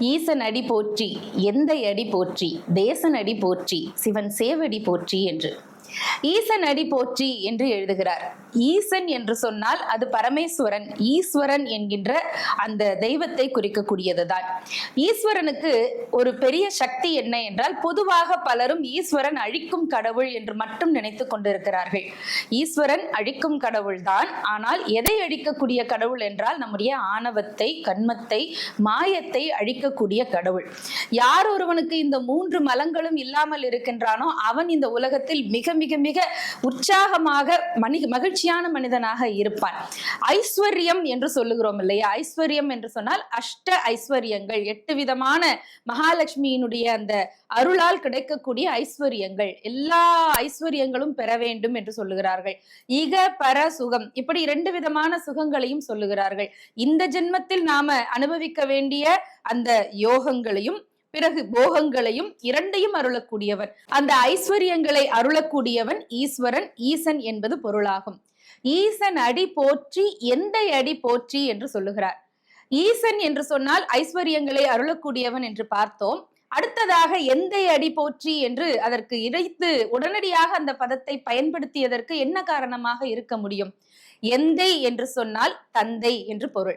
ஈசன் அடி போற்றி எந்த அடி போற்றி தேசன் அடி போற்றி சிவன் சேவடி போற்றி என்று. ஈசன் அடி போற்றி என்று எழுதுகிறார். ஈசன் என்று சொன்னால் அது பரமேஸ்வரன் ஈஸ்வரன் என்கின்ற அந்த தெய்வத்தை குறிக்கக்கூடியதுதான். ஈஸ்வரனுக்கு ஒரு பெரிய சக்தி என்ன என்றால் பொதுவாக பலரும் ஈஸ்வரன் அழிக்கும் கடவுள் என்று மட்டும் நினைத்து கொண்டிருக்கிறார்கள். ஈஸ்வரன் அழிக்கும் கடவுள் தான் ஆனால் எதை அழிக்கக்கூடிய கடவுள் என்றால் நம்முடைய ஆணவத்தை கண்மத்தை மாயத்தை அழிக்கக்கூடிய கடவுள். யார் ஒருவனுக்கு இந்த மூன்று மலங்களும் இல்லாமல் இருக்கின்றானோ அவன் இந்த உலகத்தில் மிக மிக மிக உற்சாகமாக மனி மகிழ்ச்சியான மனிதனாக இருப்பான். ஐஸ்வர்யம் என்று சொல்லுகிறோம் இல்லையா? ஐஸ்வர்யம் என்று சொன்னால் அஷ்ட ஐஸ்வர்யங்கள். எட்டு விதமான மகாலட்சுமியினுடைய அந்த அருளால் கிடைக்கக்கூடிய ஐஸ்வர்யங்கள். எல்லா ஐஸ்வர்யங்களும் பெற வேண்டும் என்று சொல்லுகிறார்கள். இக பர சுகம். இப்படி இரண்டு விதமான சுகங்களையும் சொல்லுகிறார்கள். இந்த ஜென்மத்தில் நாம அனுபவிக்க வேண்டிய அந்த யோகங்களையும் பிறகு போகங்களையும் இரண்டையும் அருளக்கூடியவன். அந்த ஐஸ்வர்யங்களை அருளக்கூடியவன் ஈஸ்வரன் ஈசன் என்பது பொருளாகும். ஈசன் அடி போற்றி எந்த அடி போற்றி என்று சொல்லுகிறார். ஈசன் என்று சொன்னால் ஐஸ்வர்யங்களை அருளக்கூடியவன் என்று பார்த்தோம். அடுத்ததாக எந்த அடி போற்றி என்று அதற்கு இறைத்து உடனடியாக அந்த பதத்தை பயன்படுத்தியதற்கு என்ன காரணமாக இருக்க முடியும்? எந்தை என்று சொன்னால் தந்தை என்று பொருள்.